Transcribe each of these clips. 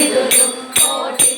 మాతా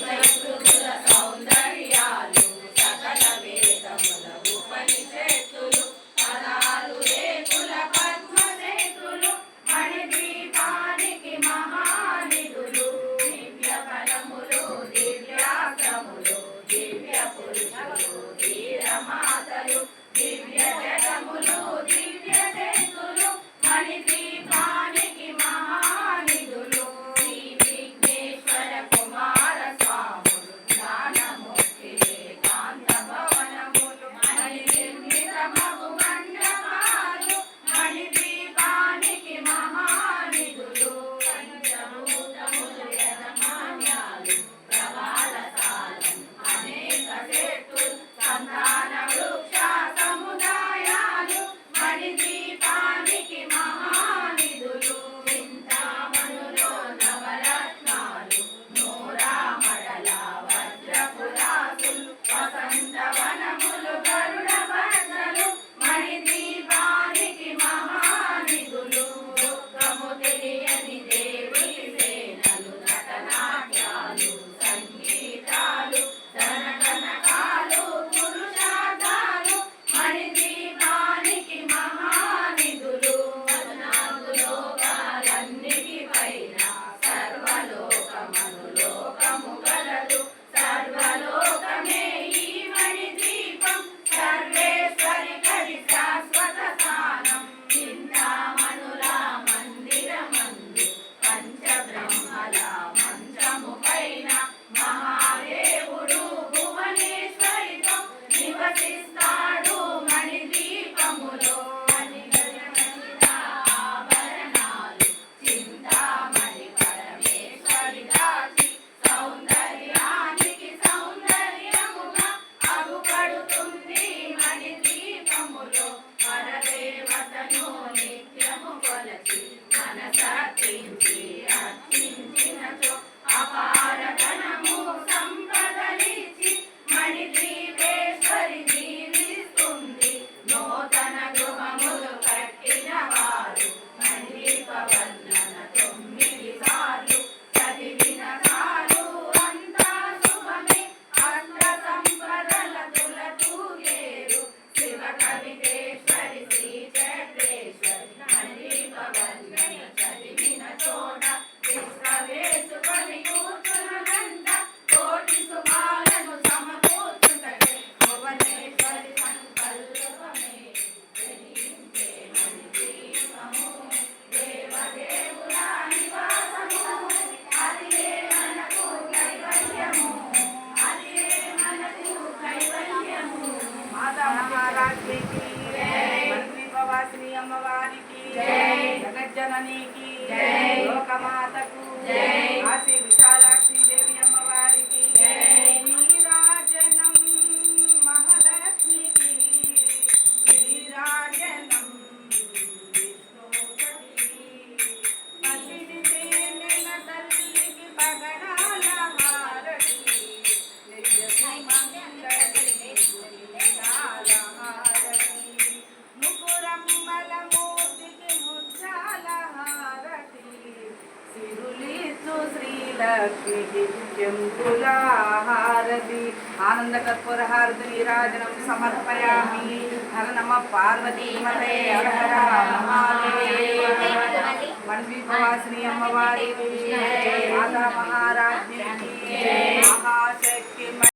మహారాజ్కి మంత్రిపవాసిని అమ్మవారికి జగజ్జననికి లోకమాతకు కాశీ హారతి ఆనంద కర్పూర హారతి నీరాజనం సమర్పయామి హర నమ పార్వతీ మతే హర మాతా మహాదేవ మహాశక్తి